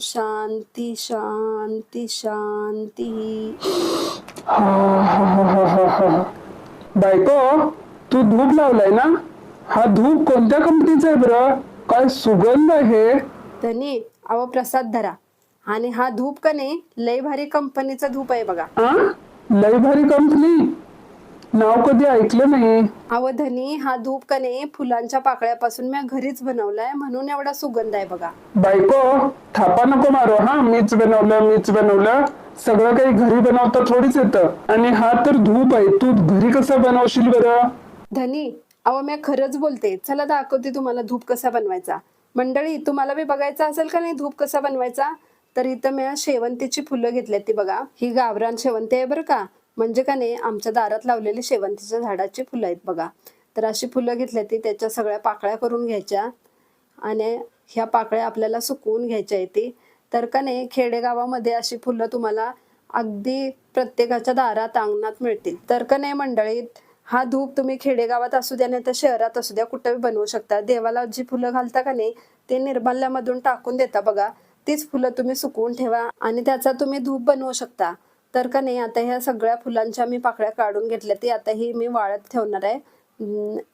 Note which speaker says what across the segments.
Speaker 1: शांती शांती शांती.
Speaker 2: बायको तू धूप लावलाय ना? हा धूप कोणत्या कंपनीचा आहे बरं? काय सुगंध आहे?
Speaker 1: धनी अव प्रसाद धरा. आणि हा धूप का नाही लय भारी कंपनीचा धूप आहे बघा.
Speaker 2: आ? लय भारी कंपनी नाव कधी ऐकलं नाही.
Speaker 1: अव धनी हा धूप का नाही फुलांच्या पाकळ्यापासून मी घरीच बनवलाय म्हणून एवढा सुगंध आहे बघा.
Speaker 2: बायको थापा नको मारो हा मीच बनवलं मीच बनवलं. सगळं काही घरी बनवता थोडीच येतं. आणि हा तर धूप आहे तू घरी कसं बनवशील बरं?
Speaker 1: धनी अव मी खरंच बोलते चला दाखवते तुम्हाला धूप कसा बनवायचा. मंडळी तुम्हाला बी बघायचा असेल का नाही धूप कसा बनवायचा? तर इथं मी शेवंतीची फुलं घेतल्यात ती बघा. ही गावरान शेवंती आहे बरं का? म्हणजे का नाही आमच्या दारात लावलेली शेवंतीच्या झाडाची फुलं आहेत बघा. तर अशी फुलं घेतली ती त्याच्या सगळ्या पाकळ्या करून घ्यायच्या आणि ह्या पाकळ्या आपल्याला सुकवून घ्यायच्या येते तर का नाही खेडेगावामध्ये अशी फुलं तुम्हाला अगदी प्रत्येकाच्या दारात अंगणात मिळतील. तर का नाही मंडळीत हा धूप तुम्ही खेडेगावात असू द्या नाही तर शहरात असू द्या कुठंही बनवू शकता. देवाला जी फुलं घालता का नाही ते निर्माल्यामधून टाकून देता बघा. तीच फुलं तुम्ही सुकवून ठेवा आणि त्याचा तुम्ही धूप बनवू शकता. तर का नाही आता ह्या सगळ्या फुलांच्या मी पाकळ्या काढून घेतल्या ती आता ही मी वाळत ठेवणार आहे.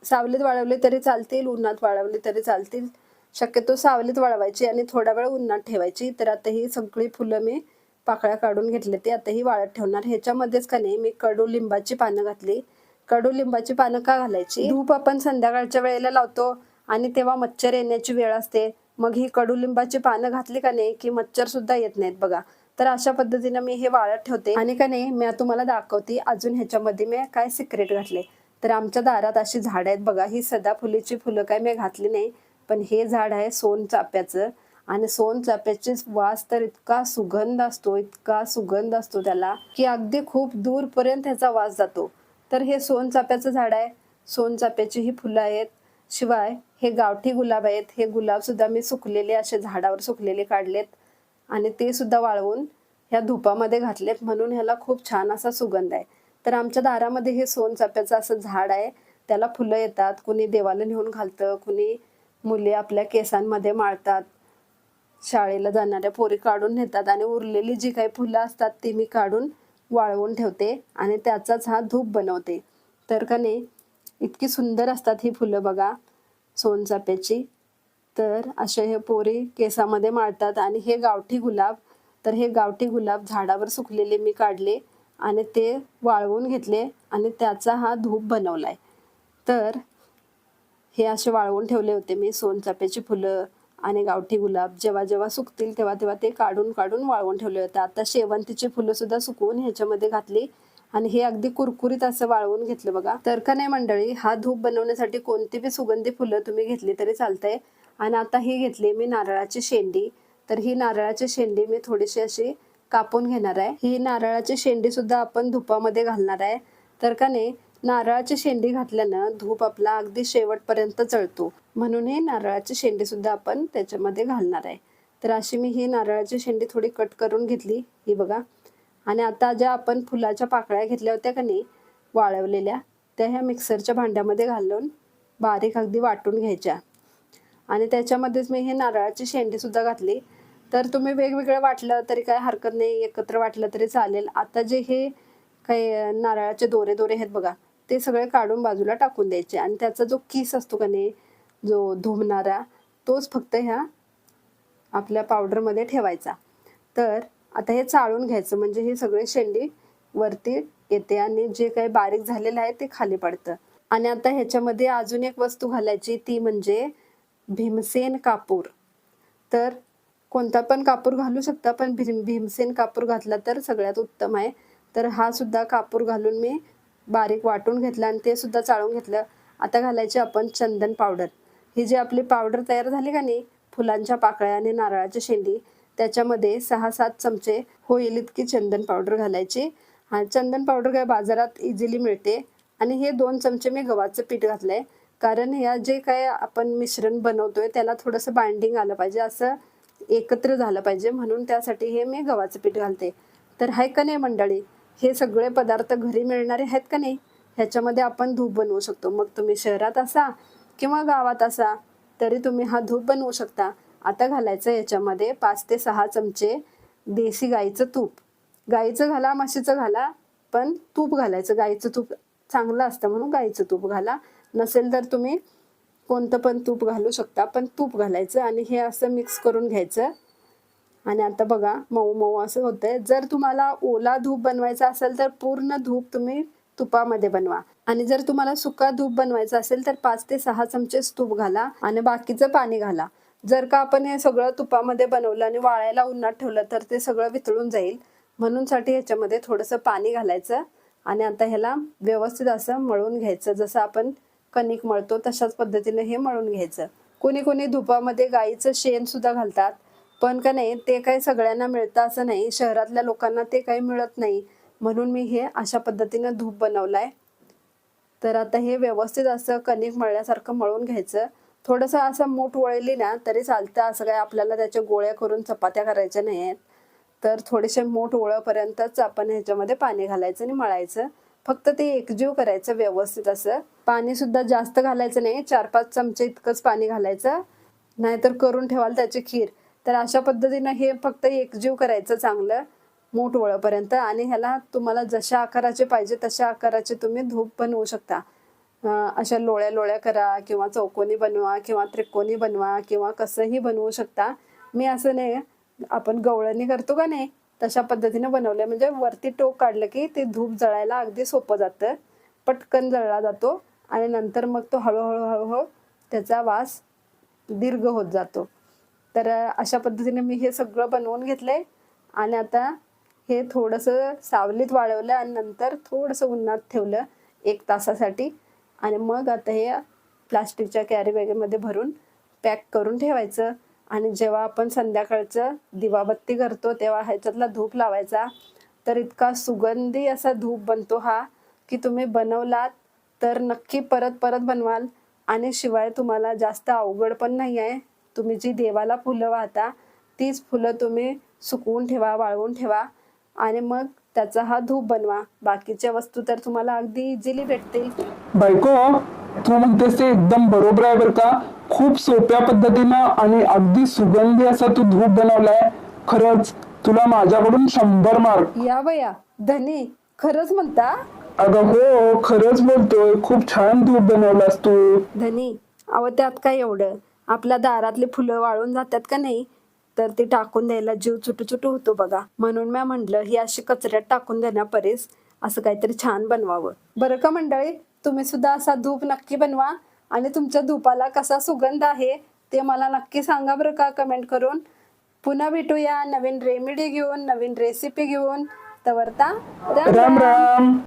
Speaker 1: सावलीत वाळवले तरी चालतील उन्हात वाळवले तरी चालतील. शक्यतो सावलीत वाळवायची आणि थोडा वेळ उन्हात ठेवायची तर आता ही सगळी फुलं मी पाकळ्या काढून घेतली ती आता ही वाळत ठेवणार. ह्याच्यामध्येच का नाही मी कडुलिंबाची पानं घातली. कडुलिंबाची पानं का घालायची? धूप आपण संध्याकाळच्या वेळेला लावतो आणि तेव्हा मच्छर येण्याची वेळ असते. मग ही कडुलिंबाची पानं घातली का नाही की मच्छर सुद्धा येत नाहीत बघा. तर अशा पद्धतीनं मी हे वाळत ठेवते. आणि का नाही मी तुम्हाला दाखवते अजून ह्याच्यामध्ये मी काय सिक्रेट घातले. तर आमच्या दारात अशी झाड आहेत बघा ही सदाफुलीची फुलं काय मी घातली नाही पण हे झाड आहे सोनचाप्याचं आणि सोनचाप्याचे वास तर इतका सुगंध असतो इतका सुगंध असतो त्याला की अगदी खूप दूरपर्यंत ह्याचा वास जातो. तर हे सोनचाप्याचं झाड आहे. सोन ही फुलं आहेत. शिवाय हे गावठी गुलाब आहेत. हे गुलाब सुद्धा मी सुकलेले असे झाडावर सुकलेले काढलेत. आणि ते सुद्धा वाळवून ह्या धुपामध्ये घातलेत. म्हणून ह्याला खूप छान असा सुगंध आहे. तर आमच्या दारामध्ये हे सोनचाप्याचं असं झाड आहे. त्याला फुलं येतात. कुणी देवाला नेऊन घालतं कुणी मुली आपल्या केसांमध्ये माळतात. शाळेला जाणाऱ्या पोरी काढून नेतात आणि उरलेली जी काही फुलं असतात ती मी काढून वाळवून ठेवते आणि त्याचाच हा धूप बनवते. तर का नाही इतकी सुंदर असतात ही फुलं बघा सोनचाप्याची तर असे हे पोरी केसामध्ये माळतात आणि हे गावठी गुलाब तर हे गावठी गुलाब झाडावर सुकलेले मी काढले आणि ते वाळवून घेतले आणि त्याचा हा धूप बनवलाय. तर हे असे वाळवून ठेवले होते मी सोनचाप्याची फुलं आणि गावठी गुलाब. जेव्हा जेव्हा सुकतील तेव्हा तेव्हा ते काढून काढून वाळवून ठेवले होते. आता शेवंतीची फुलं सुद्धा सुकवून ह्याच्यामध्ये घातली आणि हे अगदी कुरकुरीत असं वाळवून घेतलं बघा. तर का नाही मंडळी हा धूप बनवण्यासाठी कोणती बी सुगंधी फुलं तुम्ही घेतली तरी चालतंय. आणि आता ही घेतली मी नारळाची शेंडी. तर ही नारळाची शेंडी मी थोडीशी अशी कापून घेणार आहे. ही नारळाची शेंडी सुद्धा आपण धुपामध्ये घालणार आहे. तर का नाही नारळाची शेंडी घातल्यानं धूप आपला अगदी शेवटपर्यंत जळतो म्हणून हे नारळाची शेंडी सुद्धा आपण त्याच्यामध्ये घालणार आहे. तर अशी मी ही नारळाची शेंडी थोडी कट करून घेतली. ही बघा. आणि आता ज्या आपण फुलाच्या पाकळ्या घेतल्या होत्या का नाही वाळवलेल्या त्या ह्या मिक्सरच्या भांड्यामध्ये घालून बारीक अगदी वाटून घ्यायच्या. आणि त्याच्यामध्येच मी हे नारळाची शेंडी सुद्धा घातली. तर तुम्ही वेगवेगळं वाटलं तरी काय हरकत नाही एकत्र वाटलं तरी चालेल. आता जे हे काही नारळाचे दोरे दोरे आहेत बघा ते सगळे काढून बाजूला टाकून द्यायचे. आणि त्याचा जो किस असतो का नाही जो धुमणारा तोच फक्त ह्या आपल्या पावडरमध्ये ठेवायचा. तर आता हे चाळून घ्यायचं. म्हणजे हे सगळे शेंडी वरती येते आणि जे काही बारीक झालेलं आहे ते खाली पडतं. आणि आता ह्याच्यामध्ये अजून एक वस्तू घालायची ती म्हणजे भीमसेन कापूर. तर कोणता पण कापूर घालू शकता पण भीम भीमसेन कापूर घातला तर सगळ्यात उत्तम आहे. तर हा सुद्धा कापूर घालून मी बारीक वाटून घेतला आणि ते सुद्धा चाळून घेतलं. आता घालायचे आपण चंदन पावडर. ही जी आपली पावडर तयार झाली का नाही फुलांच्या पाकळ्या आणि नारळाच्या शेंडी त्याच्यामध्ये सहा सात चमचे होईल इतकी चंदन पावडर घालायची. हा चंदन पावडर काय बाजारात इझिली मिळते. आणि हे दोन चमचे मी गव्हाचं पीठ घातलं आहे कारण ह्या जे काय आपण मिश्रण बनवतोय त्याला थोडंसं बाइंडिंग आलं पाहिजे असं एकत्र झालं पाहिजे. म्हणून त्यासाठी हे मी गव्हाचं पीठ घालते. तर आहे का नाही मंडळी? हे सगळे पदार्थ घरी मिळणारे आहेत का नाही? ह्याच्यामध्ये आपण धूप बनवू शकतो. मग तुम्ही शहरात असा किंवा गावात असा तरी तुम्ही हा धूप बनवू शकता. आता घालायचं याच्यामध्ये पाच ते सहा चमचे देशी गाईचं तूप. गाईचं घाला म्हशीचं घाला पण तूप घालायचं. गाईचं तूप चांगलं असतं म्हणून गाईचं तूप घाला. नसेल तर तुम्ही कोणतं पण तूप घालू शकता पण तूप घालायचं आणि हे असं मिक्स करून घ्यायचं. आणि आता बघा मऊ मऊ असं होतंय. जर तुम्हाला ओला धूप बनवायचा असेल तर पूर्ण धूप तुम्ही तुपामध्ये बनवा. आणि जर तुम्हाला सुका धूप बनवायचा असेल तर पाच ते सहा चमचेच तूप घाला आणि बाकीचं पाणी घाला. जर का आपण हे सगळं तुपामध्ये बनवलं आणि वाळायला उन्हात ठेवलं तर ते सगळं वितळून जाईल. म्हणूनसाठी ह्याच्यामध्ये थोडंसं पाणी घालायचं आणि आता ह्याला व्यवस्थित असं मळून घ्यायचं. जसं आपण कणिक मळतो तशाच पद्धतीने हे मळून घ्यायचं. कोणी कोणी धुपामध्ये गाईचं शेण सुद्धा घालतात. पण का नाही ते काही सगळ्यांना मिळतं असं नाही. शहरातल्या लोकांना ते काही मिळत नाही. म्हणून मी हे अशा पद्धतीनं धूप बनवलाय. तर आता हे व्यवस्थित असं कणिक मळल्यासारखं मळून घ्यायचं. थोडंसं असं मूठ वळली ना तरी चालतं. असं काय आपल्याला त्याच्या गोळ्या करून चपात्या करायच्या नाही आहेत तर थोडेसे मूठ वळपर्यंतच आपण ह्याच्यामध्ये पाणी घालायचं आणि मळायचं. फक्त ते एकजीव करायचं व्यवस्थित असं. पाणी सुद्धा जास्त घालायचं नाही. चार पाच चमचे इतकंच पाणी घालायचं. नाहीतर करून ठेवाल त्याची खीर. तर अशा पद्धतीनं हे फक्त एकजीव करायचं चांगलं. मोठ वळपर्यंत. आणि ह्याला तुम्हाला जशा आकाराचे पाहिजे तशा आकाराचे तुम्ही धूप बनवू शकता. अशा लोळ्या लोळ्या करा किंवा चौकोनी बनवा किंवा त्रिकोणी बनवा किंवा कसंही बनवू शकता. मी असं नाही. आपण गवळणी करतो का नाही? तशा पद्धतीने बनवलं म्हणजे वरती टोक काढलं की ते धूप जळायला अगदी सोपं जातं. पटकन जळला जातो आणि नंतर मग तो हळूहळू हळूहळू त्याचा वास दीर्घ होत जातो. तर अशा पद्धतीने मी हे सगळं बनवून घेतलं आहे आणि आता हे थोडंसं सावलीत वाळवलं आणि नंतर थोडंसं उन्हात ठेवलं एक तासासाठी. आणि मग आता हे प्लास्टिकच्या कॅरी बॅगेमध्ये भरून पॅक करून ठेवायचं. आणि जेव्हा आपण संध्याकाळचं दिवाबत्ती करतो तेव्हा ह्याच्यातला धूप लावायचा. तर इतका सुगंधी असा धूप बनतो हा की तुम्ही बनवलात तर नक्की परत परत बनवाल. आणि शिवाय तुम्हाला जास्त अवघड पण नाही आहे तुम्ही जी देवाला फुलं वाहता तीच फुलं तुम्ही सुकवून ठेवा वाळवून ठेवा. आणि मग त्याचा हा धूप बनवा. बाकीच्या वस्तू तर तुम्हाला अगदी इझिली भेटतील.
Speaker 2: बायको तू म्हणतेस ते एकदम बरोबर आहे बरं का. खूप सोप्या पद्धतीनं आणि अगदी सुगंधी असा तू धूप बनवलाय. खरंच तुला माझ्याकडून शंभर मार्क
Speaker 1: या बया धनी खरंच म्हणता?
Speaker 2: अगं हो खरंच बोलतोय. खूप छान धूप बनवलास तू.
Speaker 1: धनी अहो त्यात काय एवढं? आपल्या दारातली फुलं वाळून जातात का नाही? तर ती टाकून द्यायला जीव चुटू चुटू होतो बघा. म्हणून मी म्हटलं ही अशी कचऱ्यात टाकून देण्यापरीस असं काहीतरी छान बनवावं. बरं का मंडळी? तुम्ही सुद्धा असा धूप नक्की बनवा. आणि तुमच्या धूपाला कसा सुगंध आहे ते मला नक्की सांगा बरं का कमेंट करून. पुन्हा भेटूया नवीन रेमेडी घेऊन नवीन रेसिपी घेऊन. तवरता राम
Speaker 2: राम. राम